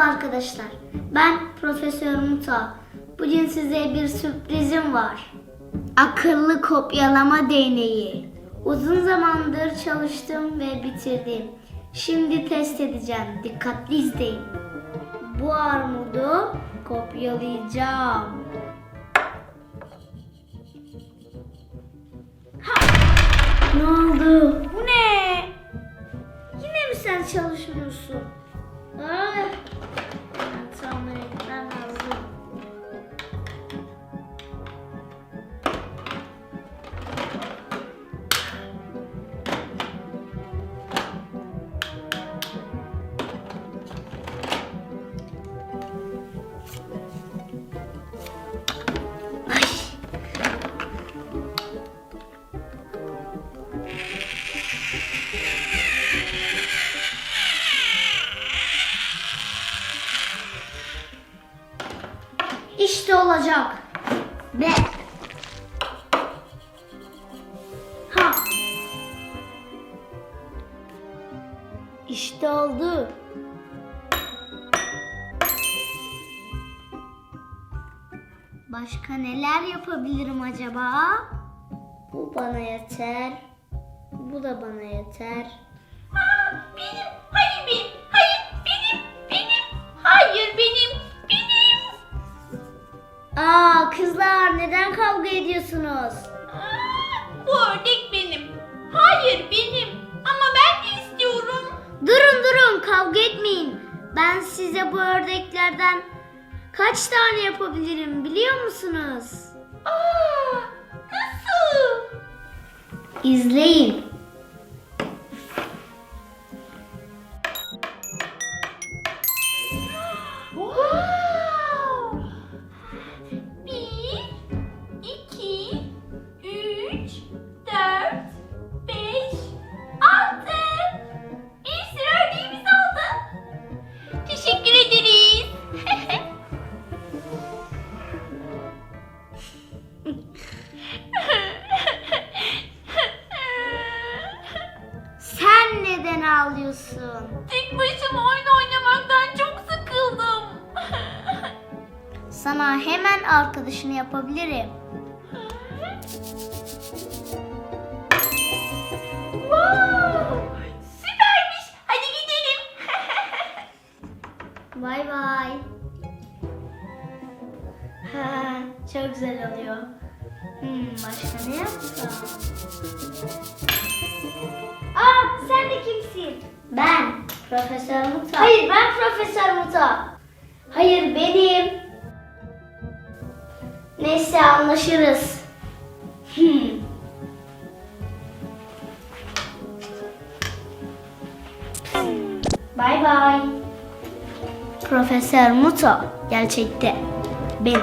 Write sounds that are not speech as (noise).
arkadaşlar. Ben Profesör Muta. Bugün size bir sürprizim var. Akıllı kopyalama değneği. Uzun zamandır çalıştım ve bitirdim. Şimdi test edeceğim. Dikkatli izleyin. Bu armudu kopyalayacağım. Ha! Ne oldu? Bu ne? Yine mi sen çalışmıyorsun? Ah! İşte olacak. Be. Ha. İşte oldu. Başka neler yapabilirim acaba? Bu bana yeter. Bu da bana yeter. Aa, benim, Aa kızlar neden kavga ediyorsunuz? Aa, bu ördek benim, hayır benim ama ben de istiyorum. Durun durun kavga etmeyin. Ben size bu ördeklerden kaç tane yapabilirim biliyor musunuz? Aa, nasıl? İzleyin. Neden ağlıyorsun? Tek başıma oyun oynamaktan çok sıkıldım. Sana hemen arkadaşını yapabilirim. wow! Süpermiş. Hadi gidelim. (laughs) Bay bay. Ha, çok güzel oluyor. Hmm, başka ne yapsam? Aa, kimsin? Ben, Profesör Muta. Hayır, ben Profesör Muta. Hayır, benim. Neyse, anlaşırız. Hmm. Bay bay. Profesör Muto gerçekte benim.